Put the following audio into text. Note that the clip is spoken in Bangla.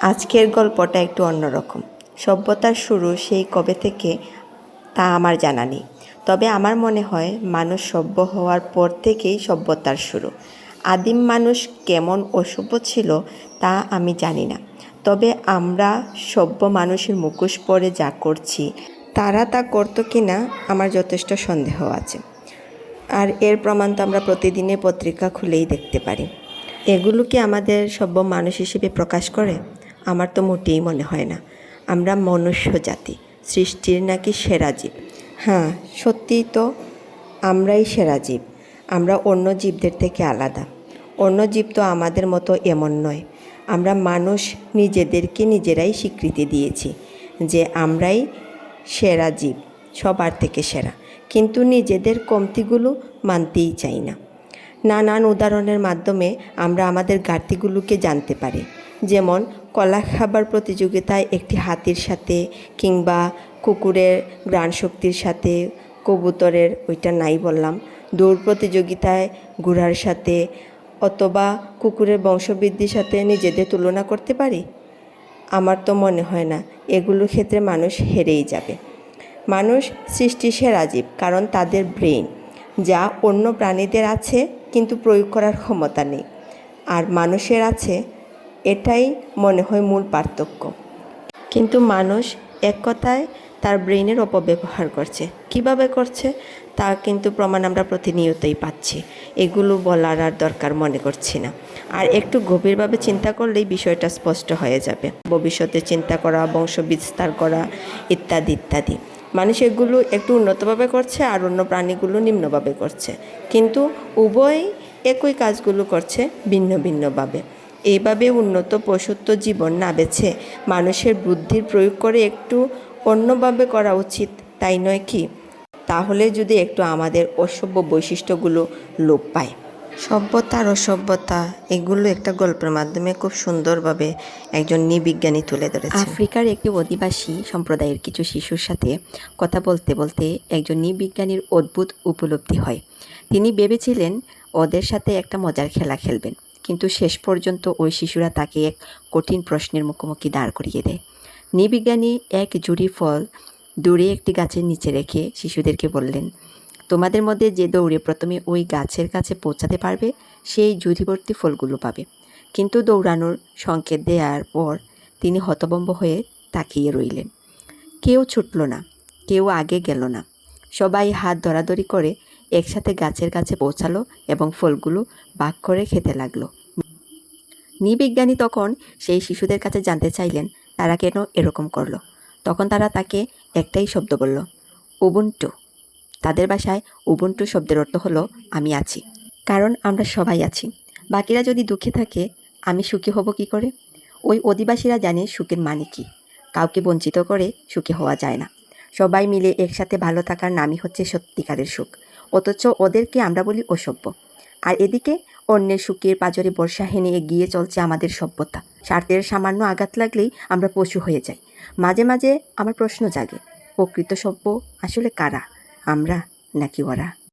আজকের গল্পটা একটু অন্যরকম। সভ্যতার শুরু সেই কবে থেকে তা আমার জানা নেই। তবে আমার মনে হয় মানুষ সভ্য হওয়ার পর থেকেই সভ্যতার শুরু। আদিম মানুষ কেমন অসভ্য ছিল তা আমি জানি না। তবে আমরা সভ্য মানুষের মুখোশ পরে যা করছি, তারা তা করতো কি না আমার যথেষ্ট সন্দেহ আছে। আর এর প্রমাণ তো আমরা প্রতিদিনের পত্রিকা খুলেই দেখতে পারি। এগুলো কি আমাদের সভ্য মানুষ হিসেবে প্রকাশ করে? আমার তো মোটেই মনে হয় না। আমরা মনুষ্য জাতি, সৃষ্টির নাকি সেরা জীব। হ্যাঁ সত্যিই তো আমরাই সেরা জীব। আমরা অন্য জীবদের থেকে আলাদা। অন্য জীব তো আমাদের মতো এমন নয়। আমরা মানুষ নিজেদেরকে নিজেরাই স্বীকৃতি দিয়েছি যে আমরাই সেরা জীব, সবার থেকে সেরা। কিন্তু নিজেদের কমতিগুলো মানতেই চাই না। নানান উদাহরণের মাধ্যমে আমরা আমাদের ঘাটতিগুলোকে জানতে পারি। যেমন কলা খাবার প্রতিযোগিতায় একটি হাতির সাথে কিংবা কুকুরের গ্রাণ শক্তির সাথে কবুতরের, ওইটা নাই বললাম, দৌড় প্রতিযোগিতায় ঘোড়ার সাথে অথবা কুকুরের বংশবৃদ্ধির সাথে নিজেদের তুলনা করতে পারি? আমার তো মনে হয় না এগুলোর ক্ষেত্রে মানুষ হেরেই যাবে। মানুষ সৃষ্টি সেরা জীব কারণ তাদের ব্রেন যা অন্য প্রাণীদের আছে কিন্তু প্রয়োগ করার ক্ষমতা নেই। আর মানুষের আছে এটাই মনে হয় মূল পার্থক্য। কিন্তু মানুষ এক কথায় তার ব্রেনের অপব্যবহার করছে। কীভাবে করছে? তা কিন্তু প্রমাণ আমরা প্রতিনিয়তই পাচ্ছি। এগুলো বলার আর দরকার মনে করছি না। আর একটু গভীরভাবে চিন্তা করলেই বিষয়টা স্পষ্ট হয়ে যাবে। ভবিষ্যতে চিন্তা করা বংশ বিস্তার করা ইত্যাদি ইত্যাদি। মানুষ এগুলো একটু উন্নতভাবে করছে আর অন্য প্রাণীগুলো নিম্নভাবে করছে। কিন্তু উভয়ই একই কাজগুলো করছে ভিন্ন ভিন্নভাবে। এইভাবে উন্নত পশুত্ব জীবন না বেছে মানুষের বুদ্ধির প্রয়োগ করে একটু অন্যভাবে করা উচিত, তাই নয় কি? তাহলে যদি একটু আমাদের অসভ্য বৈশিষ্ট্যগুলো লোপ পায়। সভ্যতা আর অসভ্যতা, এগুলো একটা গল্পের মাধ্যমে খুব সুন্দরভাবে একজন নৃবিজ্ঞানী তুলে ধরেছে। আফ্রিকার একটি অধিবাসী সম্প্রদায়ের কিছু শিশুর সাথে কথা বলতে বলতে একজন নৃবিজ্ঞানীর অদ্ভুত উপলব্ধি হয়। তিনি ভেবেছিলেন, ওদের সাথে একটা মজার খেলা খেলবেন। কিন্তু শেষ পর্যন্ত ওই শিশুরা তাকে এক কঠিন প্রশ্নের মুখোমুখি দাঁড় করিয়ে দেয়। নৃবিজ্ঞানী এক জুড়ি ফল দূরে একটি গাছের নিচে রেখে শিশুদেরকে বললেন, তোমাদের মধ্যে যে দৌড়ে প্রথমে ওই গাছের কাছে পৌঁছাতে পারবে, সেই জুড়িভর্তি ফলগুলো পাবে। কিন্তু দৌড়ানোর সংকেত দেওয়ার পর তিনি হতবম্ব হয়ে তাকিয়ে রইলেন। কেউ ছুটল না, কেউ আগে গেল না। সবাই হাত ধরাধরি করে একসাথে গাছের কাছে পৌঁছালো এবং ফলগুলো ভাগ করে খেতে লাগল। নৃবিজ্ঞানী তখন সেই শিশুদের কাছে জানতে চাইলেন, তারা কেন এরকম করল? তখন তারা তাকে একটাই শব্দ বলল, উবুন্টু। তাদের ভাষায় উবুন্টু শব্দের অর্থ হলো, আমি আছি। কারণ আমরা সবাই আছি। বাকিরা যদি দুঃখে থাকে, আমি সুখী হব কি করে? ওই অধিবাসীরা জানে সুখের মানে কি। কাউকে বঞ্চিত করে সুখী হওয়া যায় না। সবাই মিলে একসাথে ভালো থাকার নামই হচ্ছে সত্যিকারের সুখ। অথচ ওদেরকে আমরা বলি অসভ্য। আর এদিকে অন্যের সুখের পাজরে বর্ষা হেনে এগিয়ে চলছে আমাদের সভ্যতা। স্বার্থের সামান্য আঘাত লাগলেই আমরা পশু হয়ে যাই। মাঝে মাঝে আমার প্রশ্ন জাগে, প্রকৃত সভ্য আসলে কারা? আমরা নাকি ওরা?